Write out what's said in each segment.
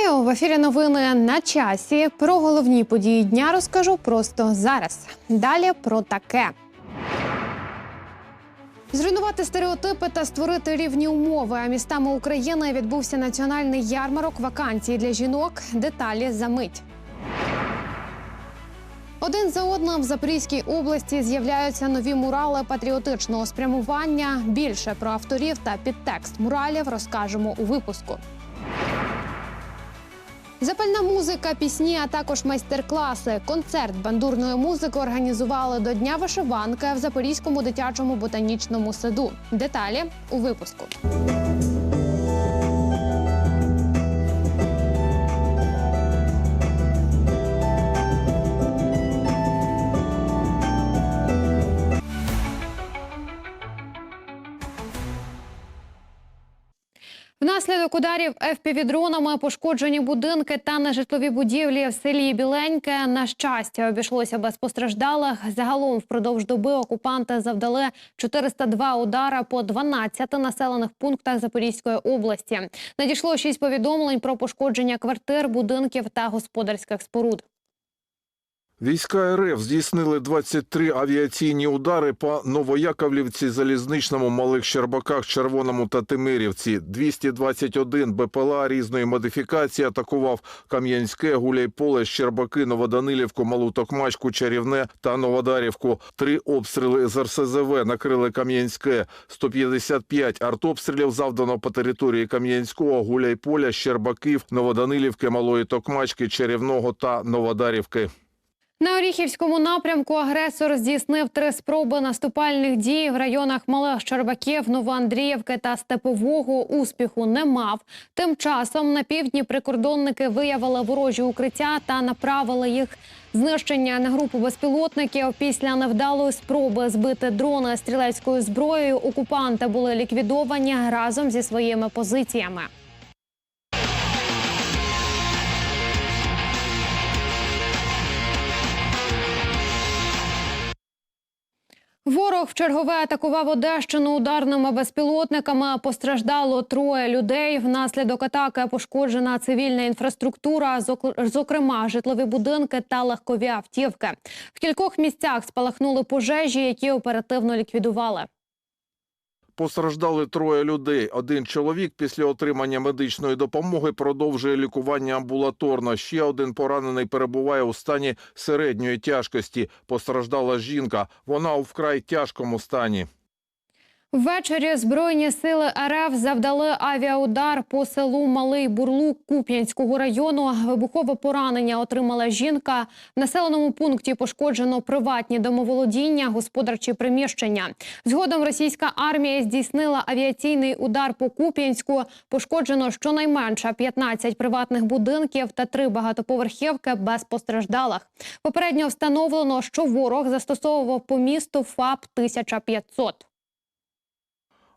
Вітаю в ефірі. Новини на часі. Про головні події дня розкажу просто зараз. Далі про таке. Зруйнувати стереотипи та створити рівні умови. А містами України відбувся національний ярмарок вакансій для жінок. Деталі за мить. Один за одним в Запорізькій області з'являються нові мурали патріотичного спрямування. Більше про авторів та підтекст муралів розкажемо у випуску. Запальна музика, пісні, а також майстер-класи. Концерт бандурної музики організували до Дня вишиванки в Запорізькому дитячому ботанічному саду. Деталі у випуску. Внаслідок ударів ФПВ-дронами пошкоджені будинки та нежитлові будівлі в селі Біленьке. На щастя, обійшлося без постраждалих. Загалом впродовж доби окупанти завдали 402 удара по 12 населених пунктах Запорізької області. Надійшло 6 повідомлень про пошкодження квартир, будинків та господарських споруд. Війська РФ здійснили 23 авіаційні удари по Новояковлівці, Залізничному, Малих Щербаках, Червоному та Тимирівці. 221 БПЛА різної модифікації атакував Кам'янське, Гуляйполе, Щербаки, Новоданилівку, Малу Токмачку, Чарівне та Новодарівку. Три обстріли з РСЗВ накрили Кам'янське. 155 артобстрілів завдано по території Кам'янського, Гуляйполя, Щербаків, Новоданилівки, Малої Токмачки, Чарівного та Новодарівки. На Оріхівському напрямку агресор здійснив три спроби наступальних дій в районах Малих Щербаків, Новоандріївки та Степового. Успіху не мав. Тим часом на півдні прикордонники виявили ворожі укриття та направили їх знищення на групу безпілотників. Після невдалої спроби збити дрони стрілецькою зброєю. Окупанти були ліквідовані разом зі своїми позиціями. Ворог в чергове атакував Одещину ударними безпілотниками. Постраждало троє людей. Внаслідок атаки пошкоджена цивільна інфраструктура, зок- зокрема житлові будинки та легкові автівки. В кількох місцях спалахнули пожежі, які оперативно ліквідували. Постраждали троє людей. Один чоловік після отримання медичної допомоги продовжує лікування амбулаторно. Ще один поранений перебуває у стані середньої тяжкості. Постраждала жінка. Вона у вкрай тяжкому стані. Ввечері збройні сили РФ завдали авіаудар по селу Малий Бурлук Куп'янського району. Вибухове поранення отримала жінка. В населеному пункті пошкоджено приватні домоволодіння, господарчі приміщення. Згодом російська армія здійснила авіаційний удар по Куп'янську. Пошкоджено щонайменше 15 приватних будинків та три багатоповерхівки без постраждалих. Попередньо встановлено, що ворог застосовував по місту ФАП 1500.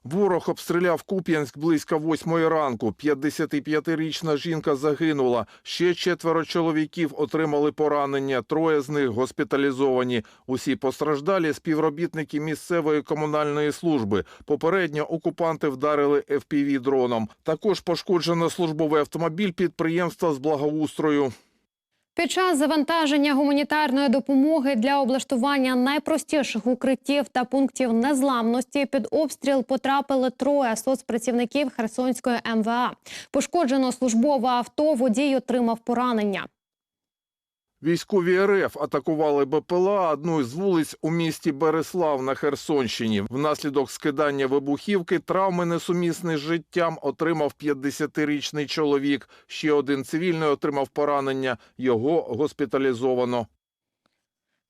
Ворог обстріляв Куп'янськ близько восьмої ранку. 55-річна жінка загинула. Ще четверо чоловіків отримали поранення. Троє з них госпіталізовані. Усі постраждалі співробітники місцевої комунальної служби. Попередньо окупанти вдарили fpv дроном. Також пошкоджено службовий автомобіль підприємства з благоустрою. Під час завантаження гуманітарної допомоги для облаштування найпростіших укриттів та пунктів незламності під обстріл потрапили троє соцпрацівників Херсонської МВА. Пошкоджено службове авто. Водій отримав поранення. Військові РФ атакували БПЛА одну із вулиць у місті Береслав на Херсонщині. Внаслідок скидання вибухівки травми несумісні з життям отримав 50-річний чоловік. Ще один цивільний отримав поранення. Його госпіталізовано.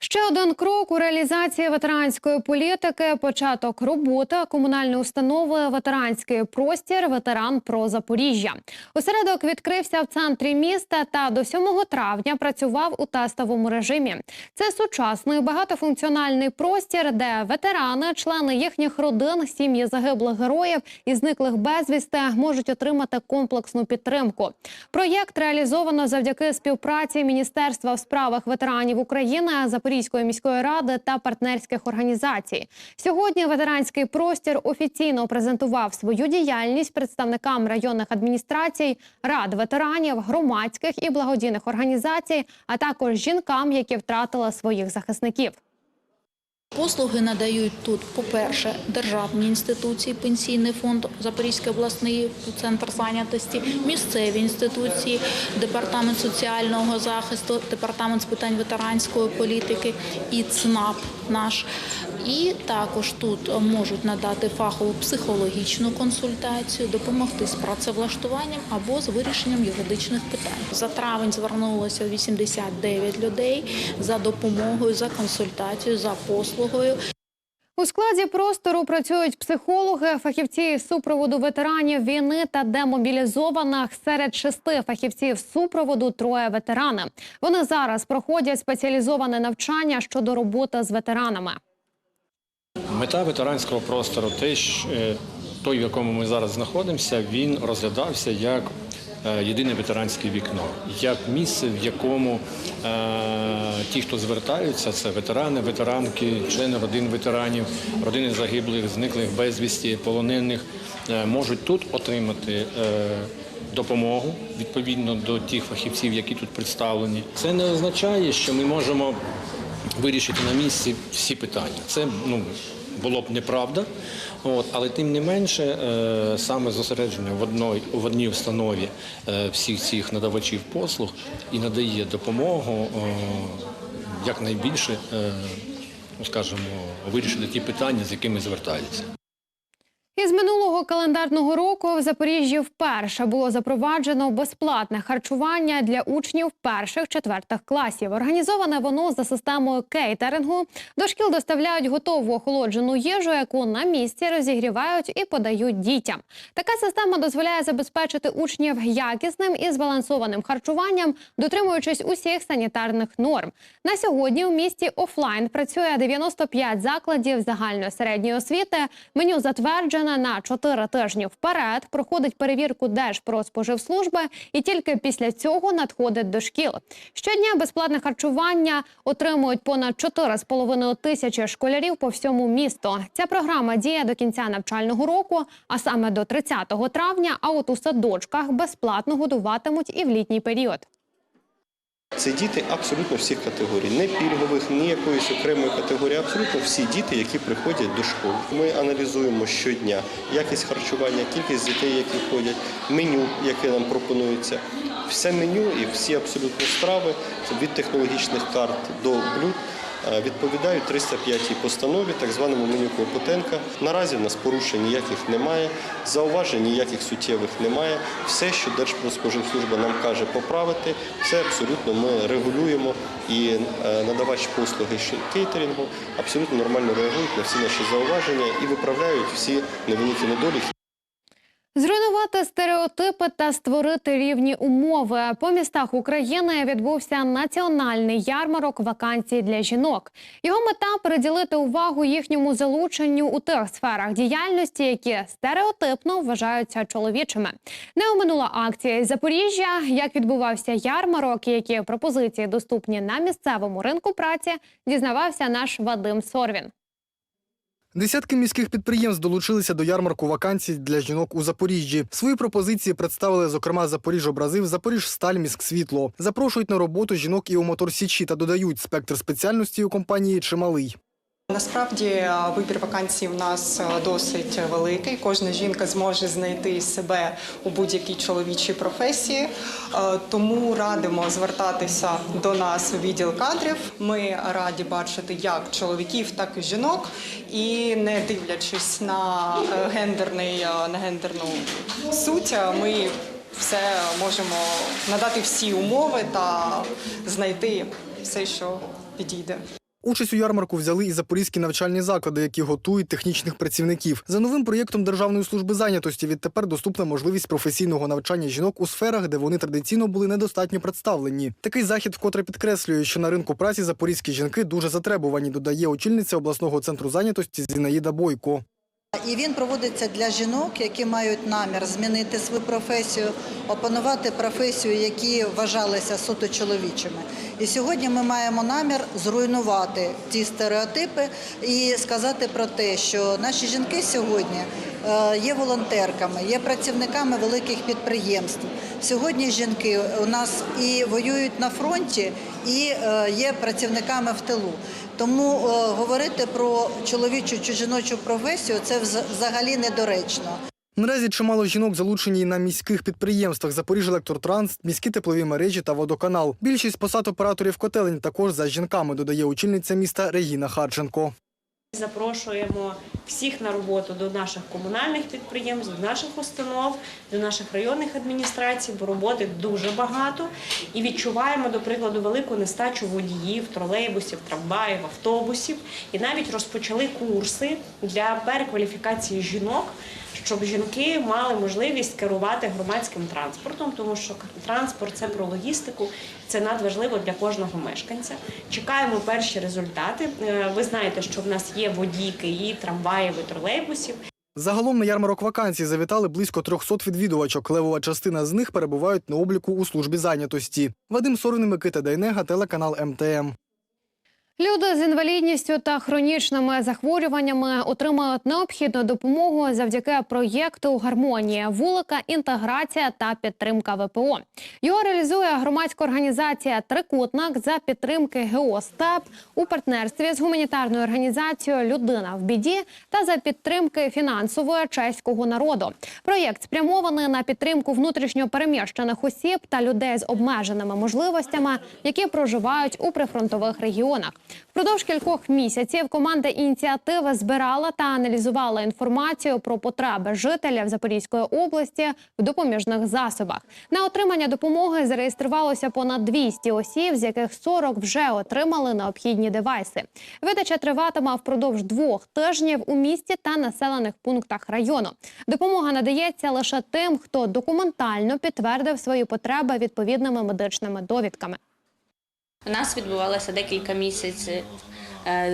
Ще один крок у реалізації ветеранської політики. Початок роботи комунальної установи Ветеранський простір ветеран про Запоріжжя. Осередок відкрився в центрі міста та до 7 травня працював у тестовому режимі. Це сучасний багатофункціональний простір, де ветерани, члени їхніх родин, сім'ї загиблих героїв і зниклих безвісти можуть отримати комплексну підтримку. Проєкт реалізовано завдяки співпраці Міністерства в справах ветеранів України, Запорізької Запорізької міської ради та партнерських організацій. Сьогодні ветеранський простір офіційно презентував свою діяльність представникам районних адміністрацій, рад ветеранів, громадських і благодійних організацій, а також жінкам, які втратили своїх захисників. Послуги надають тут, по-перше, державні інституції, пенсійний фонд, Запорізький обласний центр зайнятості, місцеві інституції, департамент соціального захисту, департамент з питань ветеранської політики і ЦНАП наш. І також тут можуть надати фахову психологічну консультацію, допомогти з працевлаштуванням або з вирішенням юридичних питань. За травень звернулося 89 людей за допомогою, за консультацією, за послугою. У складі простору працюють психологи, фахівці супроводу ветеранів війни та демобілізованих. Серед шести фахівців супроводу троє ветерани. Вони зараз проходять спеціалізоване навчання щодо роботи з ветеранами. Мета ветеранського простору, те, що, е, той, в якому ми зараз знаходимося, він розглядався як е, єдине ветеранське вікно, як місце, в якому е, ті, хто звертаються, це ветерани, ветеранки, члени родин ветеранів, родини загиблих, зниклих безвісті, полонених, е, можуть тут отримати. е, Допомогу відповідно до тих фахівців, які тут представлені, це не означає, що ми можемо вирішити на місці всі питання. Це ну було б неправда. От, але тим не менше, е, саме зосередження в одній, в одній установі е, всіх цих надавачів послуг і надає допомогу е, якнайбільше, е, ну, скажімо, вирішити ті питання, з якими звертаються. Із минулого календарного року в Запоріжжі вперше було запроваджено безплатне харчування для учнів перших-четвертих класів. Організоване воно за системою кейтерингу. До шкіл доставляють готову охолоджену їжу, яку на місці розігрівають і подають дітям. Така система дозволяє забезпечити учнів якісним і збалансованим харчуванням, дотримуючись усіх санітарних норм. На сьогодні у місті офлайн працює 95 закладів загальної середньої освіти. Меню затверджене на 4 тижні вперед. Проходить перевірку Держпродспоживслужби і тільки після цього надходить до шкіл. Щодня безплатне харчування отримують понад 4,5 тисячі школярів по всьому місту. Ця програма діє до кінця навчального року, а саме до 30 травня. А от у садочках безплатно годуватимуть і в літній період. Це діти абсолютно всіх категорій, не пільгових, ні якоїсь окремої категорії. Абсолютно всі діти, які приходять до школи. Ми аналізуємо щодня якість харчування, кількість дітей, які ходять, меню, яке нам пропонується. Все меню і всі абсолютно страви від технологічних карт до блюд. Е, Відповідають 305 постанові, так званому меню Клопотенка. Наразі в нас порушень ніяких немає, зауважень ніяких суттєвих немає. Все, що Держпродспоживслужба нам каже поправити, це абсолютно ми регулюємо і е, надавач послуги кейтерингу абсолютно нормально реагують на всі наші зауваження і виправляють всі невеликі недоліки. Зруйнувати стереотипи та створити рівні умови по містах України відбувся національний ярмарок вакансій для жінок. Його мета приділити увагу їхньому залученню у тих сферах діяльності, які стереотипно вважаються чоловічими. Не оминула акція із Запоріжжя. Як відбувався ярмарок і які пропозиції доступні на місцевому ринку праці, дізнавався наш Вадим Сорвін. Десятки міських підприємств долучилися до ярмарку вакансій для жінок у Запоріжжі. Свої пропозиції представили, зокрема, Запоріжжобразив, Запоріжсталь, міськсвітло. Запрошують на роботу жінок і у моторсічі та додають спектр спеціальності у компанії чималий. Насправді е, вибір вакансій у нас е, досить великий. Кожна жінка зможе знайти себе у будь-якій чоловічій професії. Е, Тому радимо звертатися до нас у відділ кадрів. Ми раді бачити як чоловіків, так і жінок. І не дивлячись на гендерний на гендерну суть, ми все можемо надати всі умови та знайти все, що підійде. Участь у ярмарку взяли і запорізькі навчальні заклади, які готують технічних працівників. За новим проєктом Державної служби зайнятості відтепер доступна можливість професійного навчання жінок у сферах, де вони традиційно були недостатньо представлені. Такий захід вкотре підкреслює, що на ринку праці запорізькі жінки дуже затребувані, додає очільниця обласного центру зайнятості Зінаїда Бойко. І він проводиться для жінок, які мають намір змінити свою професію, опанувати професію, які вважалися суто чоловічими. І сьогодні ми маємо намір зруйнувати ті стереотипи і сказати про те, що наші жінки сьогодні е, є волонтерками, є працівниками великих підприємств. Сьогодні жінки у нас і воюють на фронті, і е, є працівниками в тилу. Тому е, говорити про чоловічу чи жіночу професію це взагалі недоречно. Наразі чимало жінок залучені на міських підприємствах Запоріжжя-Електротранс, міські теплові мережі та водоканал. Більшість посад операторів котелень також за жінками, додає очільниця міста Регіна Харченко. Запрошуємо всіх на роботу до наших комунальних підприємств, до наших установ, до наших районних адміністрацій, бо роботи дуже багато. І відчуваємо, до прикладу, велику нестачу водіїв, тролейбусів, трамваїв, автобусів. І навіть розпочали курси для перекваліфікації жінок, щоб жінки мали можливість керувати громадським транспортом, тому що транспорт це про логістику, це надважливо для кожного мешканця. Чекаємо перші результати. Е, Ви знаєте, що в нас є водійки і трамваїв, і тролейбусів. Загалом на ярмарок вакансій завітали близько 300 відвідувачок. Левова частина з них перебувають на обліку у службі зайнятості. Вадим Сорвин, Микита Дайнега, телеканал МТМ. Люди з інвалідністю та хронічними захворюваннями отримають необхідну допомогу завдяки проєкту Гармонія, вулика, інтеграція та підтримка ВПО. Його реалізує громадська організація Трикутник за підтримки ГО «Степ» у партнерстві з гуманітарною організацією Людина в біді та за підтримки фінансової чеського народу. Проєкт спрямований на підтримку внутрішньо переміщених осіб та людей з обмеженими можливостями, які проживають у прифронтових регіонах. Впродовж кількох місяців команда ініціативи збирала та аналізувала інформацію про потреби жителів Запорізької області в допоміжних засобах. На отримання допомоги зареєструвалося понад 200 осіб, з яких 40 вже отримали необхідні девайси. Видача триватиме впродовж двох тижнів у місті та населених пунктах району. Допомога надається лише тим, хто документально підтвердив свої потреби відповідними медичними довідками. У нас відбувалося декілька місяців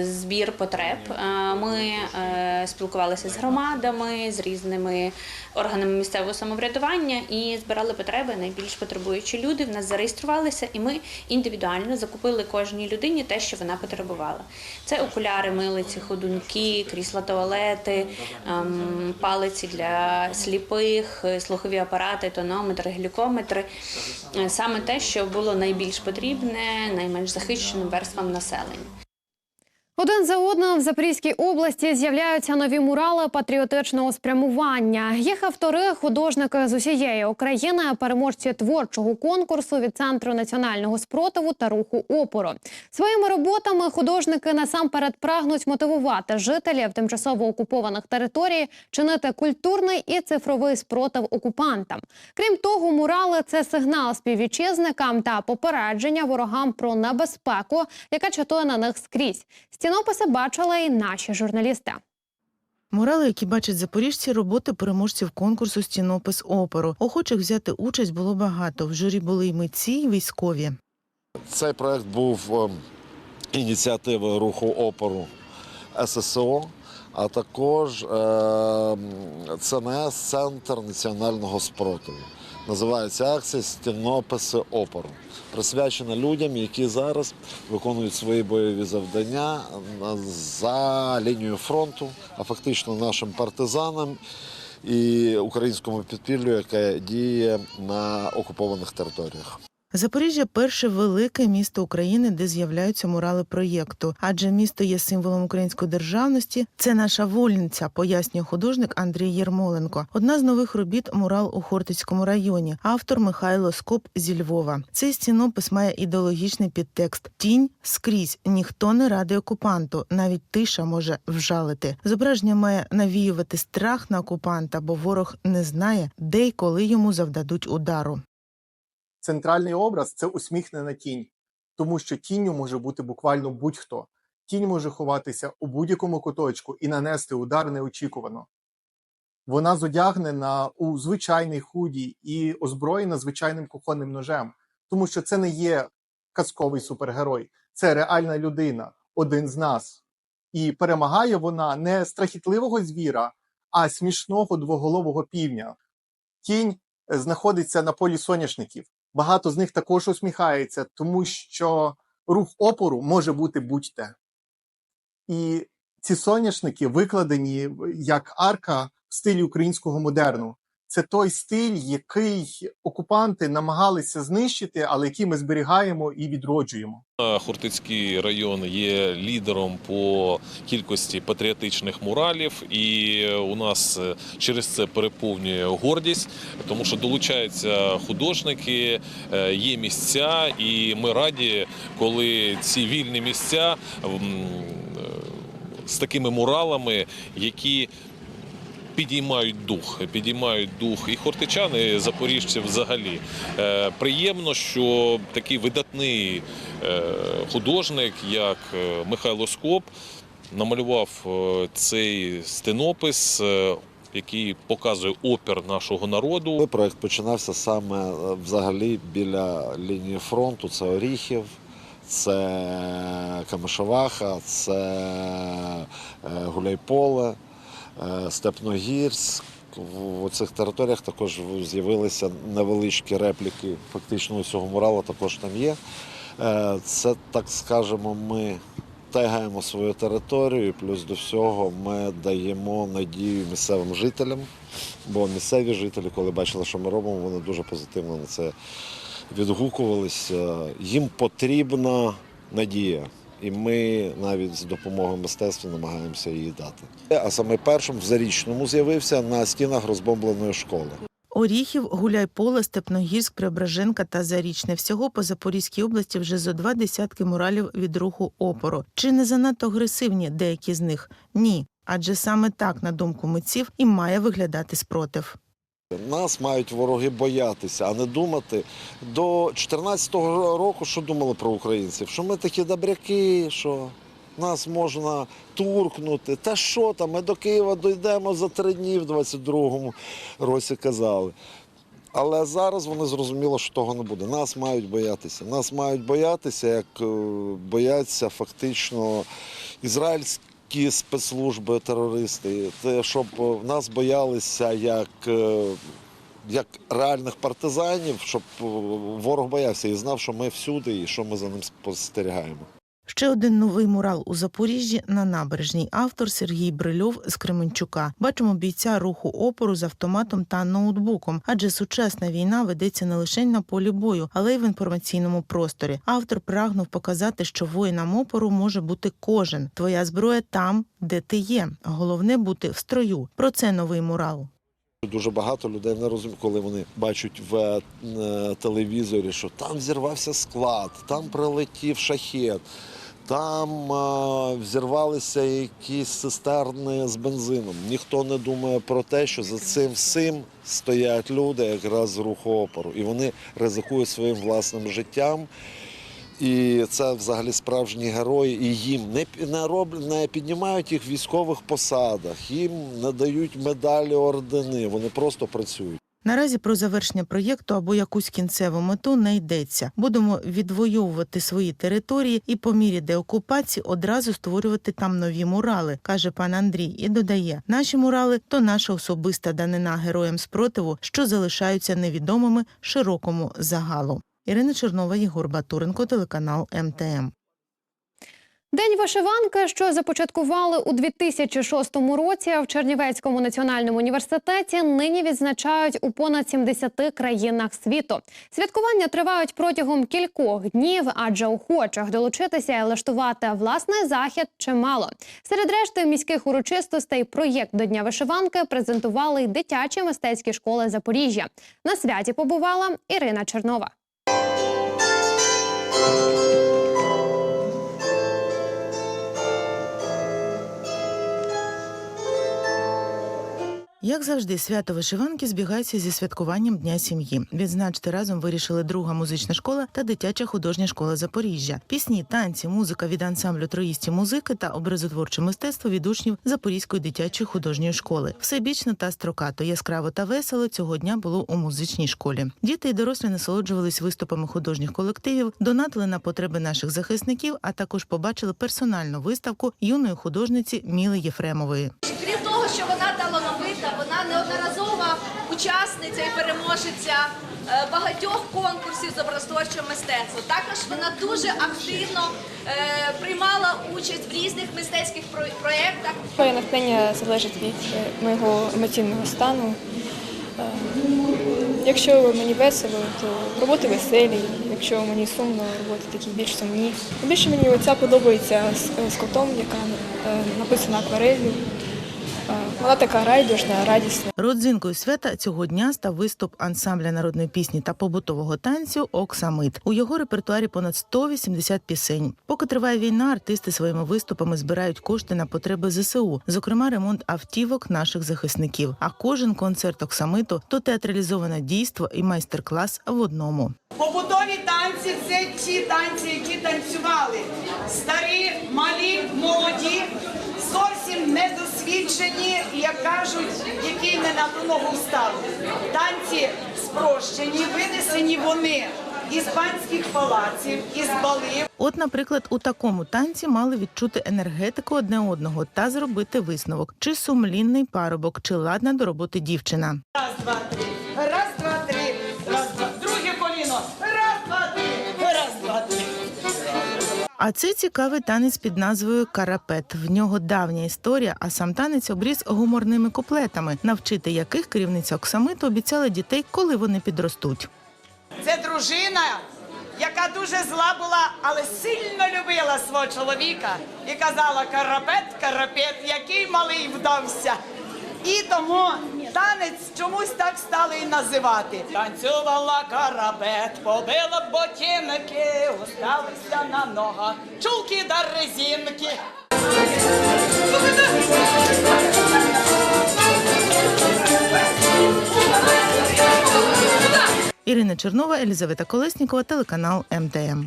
збір потреб. Е, Ми е, спілкувалися з громадами, з різними органами місцевого самоврядування і збирали потреби найбільш потребуючі люди. В нас зареєструвалися, і ми індивідуально закупили кожній людині те, що вона потребувала. Це окуляри, милиці, ходунки, крісла туалети, ем, палиці для сліпих, е, слухові апарати, тонометри, глюкометри. Е, Саме те, що було найбільш потрібне найменш захищеним верствам населення. Один за одним в Запорізькій області з'являються нові мурали патріотичного спрямування. Їх автори художники з усієї України, переможці творчого конкурсу від центру національного спротиву та руху опору. Своїми роботами художники насамперед прагнуть мотивувати жителів тимчасово окупованих територій чинити культурний і цифровий спротив окупантам. Крім того, мурали це сигнал співвітчизникам та попередження ворогам про небезпеку, яка чатує на них скрізь. Стінописи бачили і наші журналісти. Мурали, які бачать запоріжці, роботи переможців конкурсу стінопис оперу. Охочих взяти участь було багато. В журі були й митці, й військові. Цей проект був ем, ініціативою руху опору ССО, а також ем, ЦНС Центр національного спротиву. Називається акція Стінописи опору. Присвячена людям, які зараз виконують свої бойові завдання за лінією фронту, а фактично нашим партизанам і українському підпіллю, яке діє на окупованих територіях. Запоріжжя перше велике місто України, де з'являються мурали проєкту. Адже місто є символом української державності. Це наша вольниця, пояснює художник Андрій Єрмоленко. Одна з нових робіт мурал у Хортицькому районі. Автор Михайло Скоп зі Львова. Цей стінопис має ідеологічний підтекст: тінь скрізь ніхто не радий окупанту, навіть тиша може вжалити. Зображення має навіювати страх на окупанта, бо ворог не знає, де й коли йому завдадуть удару. Центральний образ це усміхнена тінь, тому що тінню може бути буквально будь-хто. Тінь може ховатися у будь-якому куточку і нанести удар неочікувано. Вона зодягнена у звичайний худі і озброєна звичайним кухонним ножем, тому що це не є казковий супергерой, це реальна людина, один з нас. І перемагає вона не страхітливого звіра, а смішного двоголового півня. Тінь е, знаходиться на полі соняшників. Багато з них також усміхається, тому що рух опору може бути будь-де. І ці соняшники викладені як арка в стилі українського модерну. Це той стиль, який окупанти намагалися знищити, але який ми зберігаємо і відроджуємо. Хортицький район є лідером по кількості патріотичних муралів, і у нас е, через це переповнює гордість, тому що долучаються художники, е, є місця, і ми раді, коли ці вільні місця е, з такими муралами, які підіймають дух, підіймають дух і хортичан, і запоріжців взагалі. Е, Приємно, що такий видатний е, художник, як е, Михайло Скоп, намалював цей стенопис, який показує опір нашого народу. Проект починався саме взагалі біля лінії фронту, це Оріхів, це Камишоваха, це Гуляйполе, Степногірськ. В цих територіях також з'явилися невеличкі репліки фактично усього мурала також там є. Е, Це, так скажемо, ми тегаємо свою територію, плюс до всього ми даємо надію місцевим жителям. Бо місцеві жителі, коли бачили, що ми робимо, вони дуже позитивно на це відгукувалися. Їм потрібна надія. І ми навіть з допомогою мистецтва намагаємося її дати. А саме першим в Зарічному з'явився на стінах розбомбленої школи. Оріхів, Гуляйполе, Степногірськ, Преображенка та Зарічне. Всього по Запорізькій області вже зо два десятки муралів від руху опору. Чи не занадто агресивні деякі з них? Ні. Адже саме так, на думку митців, і має виглядати спротив. Нас мають вороги боятися, а не думати. До 2014 року що думали про українців? Що ми такі добряки, що нас можна туркнути. Та що там, ми до Києва дійдемо за три дні в 22-му році казали. Але зараз вони зрозуміли, що того не буде. Нас мають боятися. Нас мають боятися, як е, бояться фактично ізраїльські спецслужби, терористи. Те, щоб в нас боялися як, е, як реальних партизанів, щоб е, ворог боявся і знав, що ми всюди і що ми за ним спостерігаємо. Ще один новий мурал у Запоріжжі на набережній. Автор Сергій Брильов з Кременчука. Бачимо бійця руху опору з автоматом та ноутбуком, адже сучасна війна ведеться не лише на полі бою, але й в інформаційному просторі. Автор прагнув показати, що воїнам опору може бути кожен. Твоя зброя там, де ти є. Головне бути в строю. Про це новий мурал. Дуже багато людей не розуміють, коли вони бачать в е, телевізорі, що там зірвався склад, там прилетів шахет, там е, взірвалися якісь цистерни з бензином. Ніхто не думає про те, що за цим всім стоять люди якраз з руху опору. І вони ризикують своїм власним життям. І це взагалі справжні герої. І їм не, не, роб, не піднімають їх в військових посадах, їм не дають медалі, ордени. Вони просто працюють. Наразі про завершення проєкту або якусь кінцеву мету не йдеться. Будемо відвоювати свої території і по мірі деокупації одразу створювати там нові мурали, каже пан Андрій. І додає: наші мурали то наша особиста данина героям спротиву, що залишаються невідомими широкому загалу. Ірина Чернова, Єгор Батуренко, телеканал МТМ. День вишиванки, що започаткували у 2006 році в Чернівецькому національному університеті, нині відзначають у понад 70 країнах світу. Святкування тривають протягом кількох днів, адже охочих долучитися і влаштувати власний захід чимало. Серед решти міських урочистостей проєкт до Дня вишиванки презентували й дитячі мистецькі школи Запоріжжя. На святі побувала Ірина Чернова. Thank you. Як завжди, свято вишиванки збігається зі святкуванням Дня сім'ї. Відзначити разом вирішили друга музична школа та дитяча художня школа Запоріжжя. Пісні, танці, музика від ансамблю троїсті музики та образотворче мистецтво від учнів Запорізької дитячої художньої школи. Всебічно та строкато, яскраво та весело цього дня було у музичній школі. Діти і дорослі насолоджувались виступами художніх колективів, донатили на потреби наших захисників, а також побачили персональну виставку юної художниці Міли Єфремової. Крім того, що вона неодноразова учасниця і переможеця е, багатьох конкурсів з образотворчого мистецтва. Також вона дуже активно е, приймала участь в різних мистецьких проєктах. Моє натхнення залежить від е, моєго емоційного стану. Якщо мені весело, то роботи веселі. Якщо мені сумно, роботи такі більш сумні. Більше мені оця подобається з, котом, яка написана акварелью. Вона така райдужна, радісна. Родзинкою свята цього дня став виступ ансамбля народної пісні та побутового танцю Оксамит. У його репертуарі понад 180 пісень. Поки триває війна, артисти своїми виступами збирають кошти на потреби ЗСУ, зокрема ремонт автівок наших захисників. А кожен концерт Оксамиту то театралізоване дійство і майстер-клас в одному. Побутові танці це ті танці, які танцювали. Старі, малі, молоді, зовсім недосвідчені, і, як кажуть, які не на ту ногу встали. Танці спрощені, винесені вони із панських палаців, із балів. От, наприклад, у такому танці мали відчути енергетику одне одного та зробити висновок, чи сумлінний парубок, чи ладна до роботи дівчина. Раз, два, три. А це цікавий танець під назвою Карапет. В нього давня історія, а сам танець обріз гуморними куплетами, навчити яких керівниця Оксамиту обіцяла дітей, коли вони підростуть. Це дружина, яка дуже зла була, але сильно любила свого чоловіка і казала: карапет, карапет, який малий вдався. І тому танець чомусь так стали і називати. Танцювала карапет, побила ботинки, усталися на ногах, чулки да резинки. Ірина Чернова, Елізавета Колеснікова, телеканал МТМ.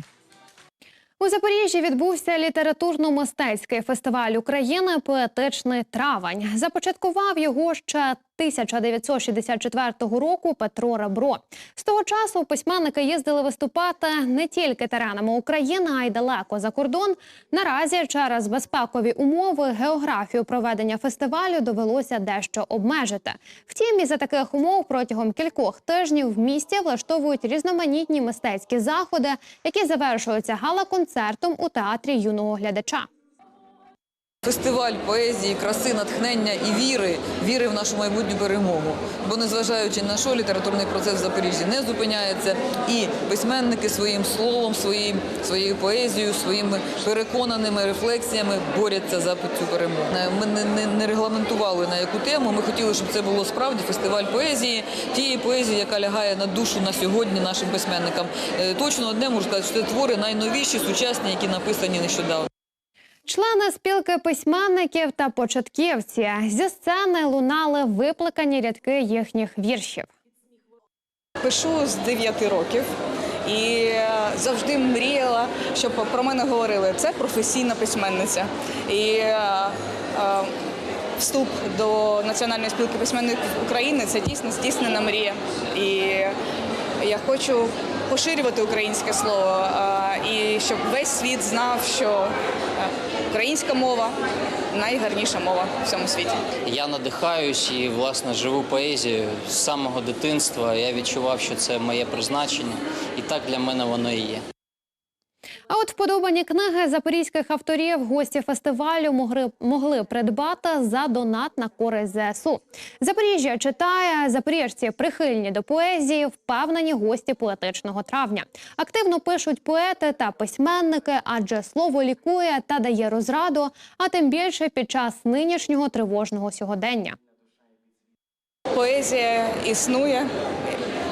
У Запоріжжі відбувся літературно-мистецький фестиваль України Поетичний травень. Започаткував його ще 1964 року Петро Ребро. З того часу письменники їздили виступати не тільки теренами України, а й далеко за кордон. Наразі через безпекові умови географію проведення фестивалю довелося дещо обмежити. Втім, із за таких умов протягом кількох тижнів в місті влаштовують різноманітні мистецькі заходи, які завершуються гала-концертом у театрі юного глядача. Фестиваль поезії, краси, натхнення і віри, віри в нашу майбутню перемогу. Бо незважаючи на що, літературний процес в Запоріжжі не зупиняється, і письменники своїм словом, своїм, своєю поезією, своїми переконаними рефлексіями борються за цю перемогу. Е, Ми не, не, не регламентували на яку тему. Ми хотіли, щоб це було справді фестиваль поезії, тієї поезії, яка лягає на душу на сьогодні нашим письменникам. Е, Точно одне можу сказати, що це твори найновіші, сучасні, які написані нещодавно. Члени спілки письменників та початківці зі сцени лунали виплакані рядки їхніх віршів. Пишу з 9 років і завжди мріяла, щоб про мене говорили. Це професійна письменниця. І е, е, вступ до Національної спілки письменників України це дійсно здійснена мрія. І я хочу поширювати українське слово е, і щоб весь світ знав, що українська мова найгарніша мова в цьому світі. Я надихаюсь і власне живу поезією з самого дитинства. Я відчував, що це моє призначення, і так для мене воно і є. А от вподобані книги запорізьких авторів гості фестивалю могли, могли придбати за донат на користь ЗСУ. Запоріжжя читає запоріжці прихильні до поезії, впевнені гості поетичного травня. Активно пишуть поети та письменники, адже слово лікує та дає розраду, а тим більше під час нинішнього тривожного сьогодення. Поезія існує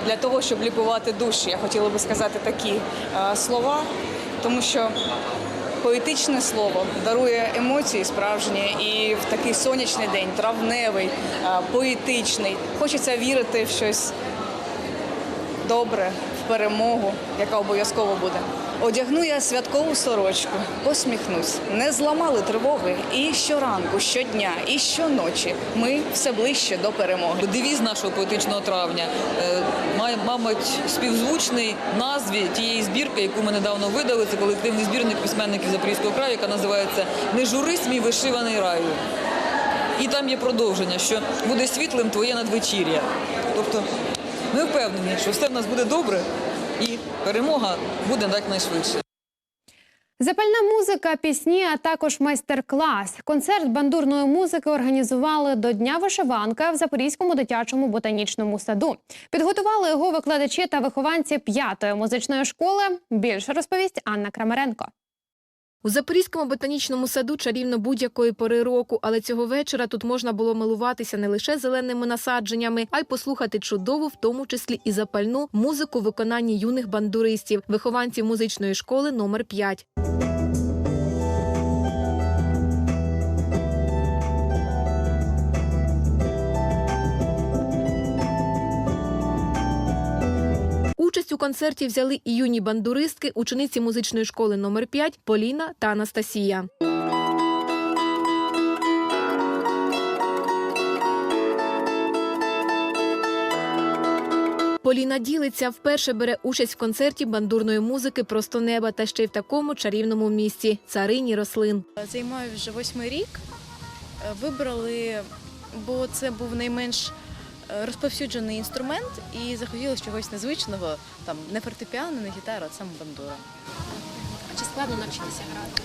для того, щоб лікувати душі. Я хотіла би сказати такі е, слова, тому що поетичне слово дарує емоції справжні і в такий сонячний день, травневий, е, поетичний. Хочеться вірити в щось добре, в перемогу, яка обов'язково буде. Одягну я святкову сорочку, посміхнусь, не зламали тривоги. І щоранку, щодня, і щоночі ми все ближче до перемоги. Девіз нашого поетичного травня е, має, мабуть, співзвучний назві тієї збірки, яку ми недавно видали. Це колективний збірник письменників Запорізького краю, яка називається Не журись, мій вишиваний раю. І там є продовження, що буде світлим твоє надвечір'я. Тобто ми впевнені, що все в нас буде добре і перемога буде якнайшвидше. Запальна музика, пісні, а також майстер-клас. Концерт бандурної музики організували до Дня вишиванка в Запорізькому дитячому ботанічному саду. Підготували його викладачі та вихованці п'ятої музичної школи. Більше розповість Анна Крамаренко. У Запорізькому ботанічному саду чарівно будь-якої пори року, але цього вечора тут можна було милуватися не лише зеленими насадженнями, а й послухати чудову, в тому числі і запальну музику в виконанні юних бандуристів, вихованців музичної школи номер 5. Участь у концерті взяли і юні бандуристки, учениці музичної школи номер 5 Поліна та Анастасія. Поліна ділиться, вперше бере участь в концерті бандурної музики Просто неба та ще й в такому чарівному місці царині рослин. Займаю вже восьмий рік. Вибрали, бо це був найменш розповсюджений інструмент, і захотілося чогось незвичного, там не фортепіано, не гітара, а саме бандура. Чи складно навчитися грати?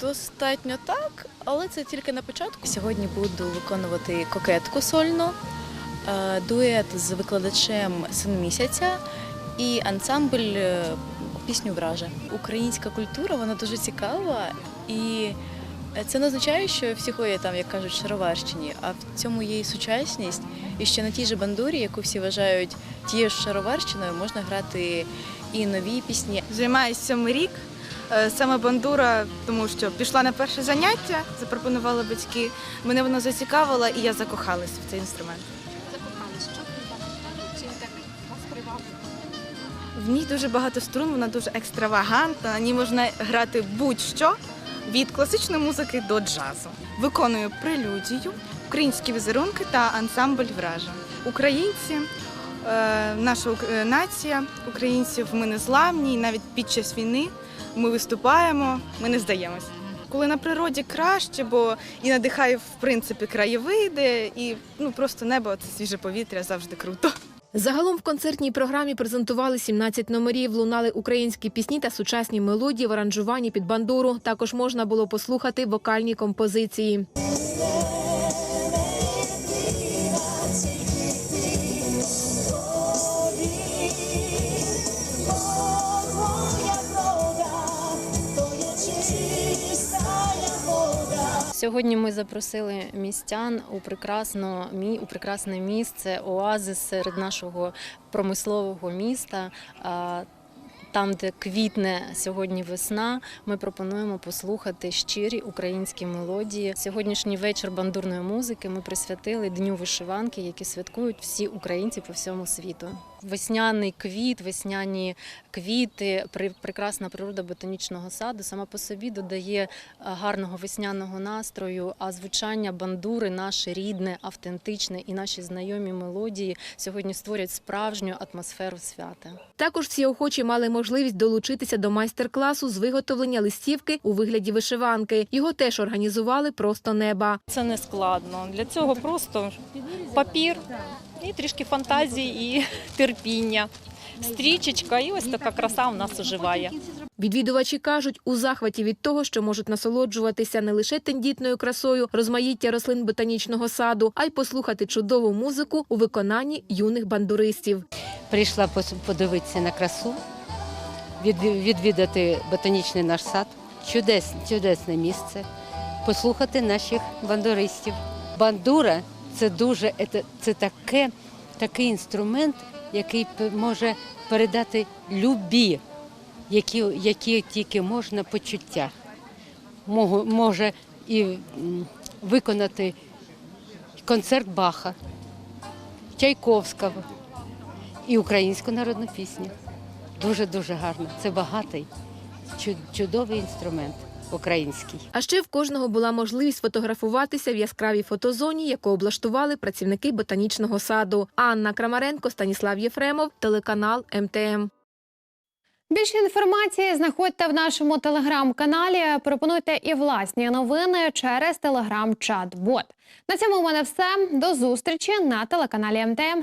Достатньо так, але це тільки на початку. Сьогодні буду виконувати кокетку сольно, е, дует з викладачем син місяця і ансамбль е, пісню враже. Українська культура вона дуже цікава і. Це не означає, що всі ходять там, як кажуть, шароварщині, а в цьому є і сучасність, і що на тій же бандурі, яку всі вважають тією ж шароварщиною, можна грати і нові пісні. Займаюся сьомий рік. Е, Саме бандура, тому що пішла на перше заняття, запропонували батьки. Мене воно зацікавило, і я закохалась в цей інструмент. Закохались, що? Так вас? В ній дуже багато струн, вона дуже екстравагантна. На ній можна грати будь-що від класичної музики до джазу. Виконую прелюдію, українські візерунки та ансамбль вража. Українці, е, наша е, нація українців, ми не зламні, і навіть під час війни ми виступаємо, ми не здаємось. Коли на природі краще, бо і надихає в принципі краєвиди, і ну просто небо, це свіже повітря завжди круто. Загалом в концертній програмі презентували 17 номерів, лунали українські пісні та сучасні мелодії в аранжуванні під бандуру. Також можна було послухати вокальні композиції. Сьогодні ми запросили містян у прекрасну мі- у прекрасне місце, оазис серед нашого промислового міста. Там, де квітне сьогодні весна, ми пропонуємо послухати щирі українські мелодії. Сьогоднішній вечір бандурної музики ми присвятили Дню вишиванки, які святкують всі українці по всьому світу. Весняний квіт, весняні квіти, при- прекрасна природа ботанічного саду сама по собі додає е, гарного весняного настрою. А звучання бандури, наше рідне, автентичне і наші знайомі мелодії сьогодні створять справжню атмосферу свята. Також всі охочі мали можливість долучитися до майстер-класу з виготовлення листівки у вигляді вишиванки. Його теж організували просто неба. Це не складно. Для цього просто папір і трішки фантазії і терпіння. Стрічечка, і ось така краса у нас оживає. Відвідувачі кажуть, у захваті від того, що можуть насолоджуватися не лише тендітною красою розмаїття рослин ботанічного саду, а й послухати чудову музику у виконанні юних бандуристів. Прийшла подивитися на красу, відвідати ботанічний наш сад. Чудес, чудесне місце. Послухати наших бандуристів. Бандура це дуже це, таке, такий інструмент, який може передати любі, які, які тільки можна почуття. Може і виконати концерт Баха, Чайковського і українську народну пісню. Дуже-дуже гарно. Це багатий, чудовий інструмент український. А ще в кожного була можливість фотографуватися в яскравій фотозоні, яку облаштували працівники ботанічного саду. Анна Крамаренко, Станіслав Єфремов, телеканал МТМ. Більше інформації знаходьте в нашому телеграм-каналі. Пропонуйте і власні новини через телеграм-чат-бот. На цьому у мене все. До зустрічі на телеканалі МТМ.